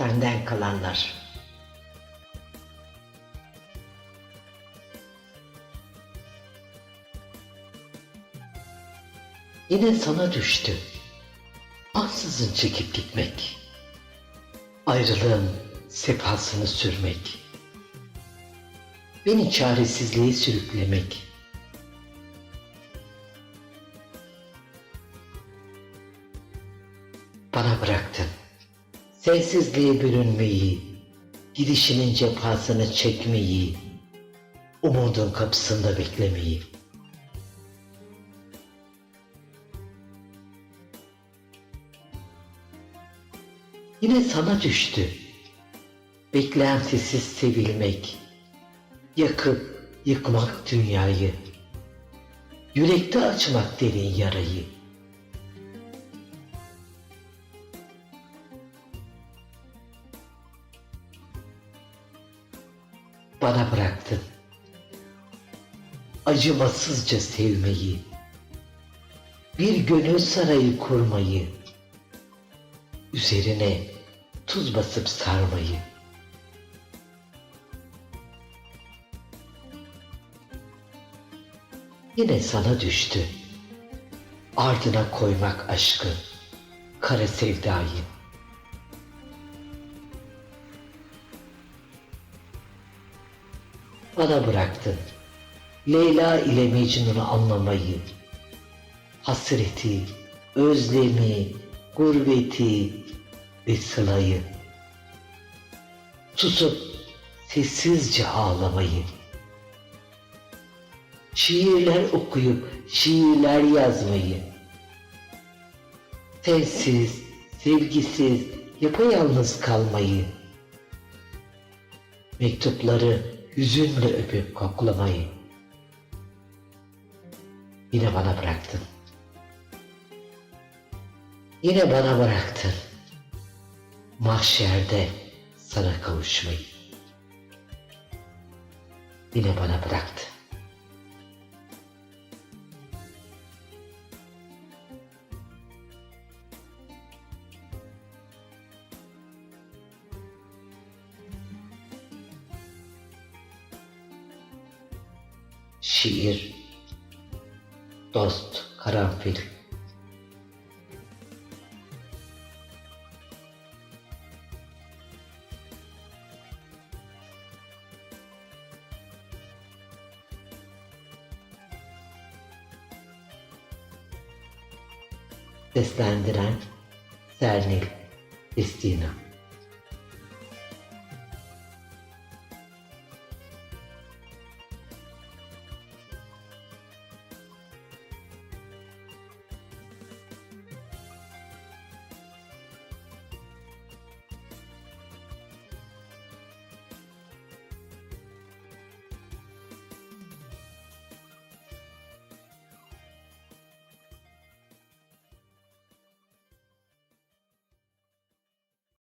Senden kalanlar. Yine sana düştü. Ansızın çekip gitmek. Ayrılığın sefasını sürmek. Beni çaresizliğe sürüklemek. Bana bıraktın. Sensizliğe bürünmeyi, gidişinin cefasını çekmeyi, umudun kapısında beklemeyi. Yine sana düştü. Beklentisiz sevilmek, yakıp yıkmak dünyayı, yürekte açmak derin yarayı. Bana bıraktın. Acımasızca sevmeyi, bir gönül sarayı kurmayı, üzerine tuz basıp sarmayı. Yine sana düştü. Ardına koymak aşkı, kara sevdayı. Bana bıraktın. Leyla ile Mecnun'u anlamayı, hasreti, özlemi, gurbeti ve sılayı. Susup sessizce ağlamayı. Şiirler okuyup şiirler yazmayı. Sensiz, sevgisiz, yapayalnız kalmayı. Mektupları hüzünle öpüp koklamayı. Yine bana bıraktın. Yine bana bıraktın. Mahşerde sana kavuşmayı. Yine bana bıraktın. Şiir. Dost Karanfil. Seslendiren Sernil Destina